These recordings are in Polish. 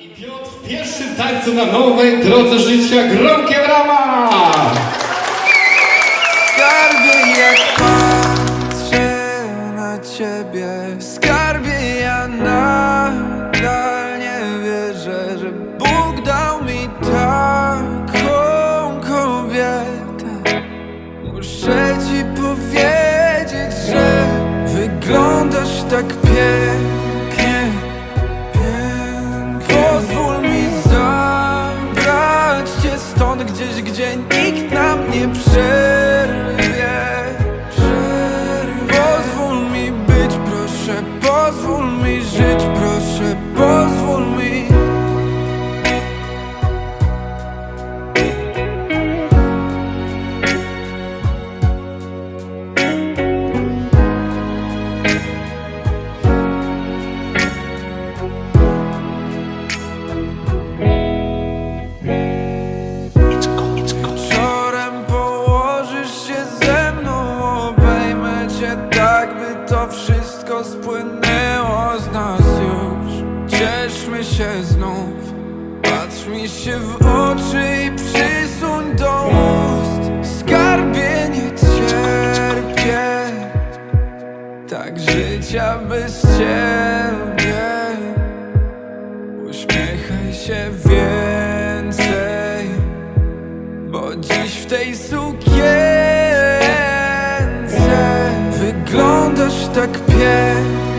I Piotr w pierwszym tańcu na nowej drodze życia gromkie brama! Skarbie jak patrzę na ciebie Skarbie ja nadal nie wierzę Że Bóg dał mi taką kobietę Muszę ci powiedzieć, że wyglądasz tak pięknie wszystko spłynęło z nas już. Cieszmy się znów. Patrz mi się w oczy i przysuń do ust. Skarbie nie cierpię. Tak życia bez ciebie. Uśmiechaj się więcej. Bo dziś w tej sukience Wyglądasz tak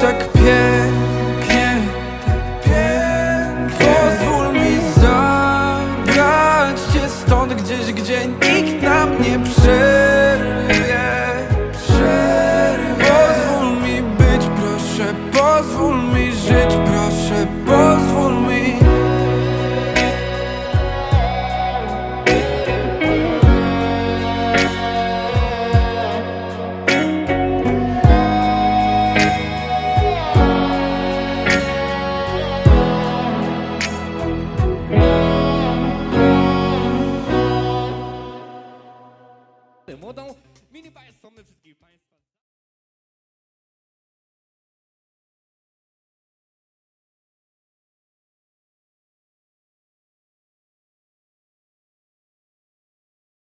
tak pięknie, Pozwól mi zabrać cię stąd gdzieś, gdzie nikt Młodą mini państwo, my wszystkich państwa.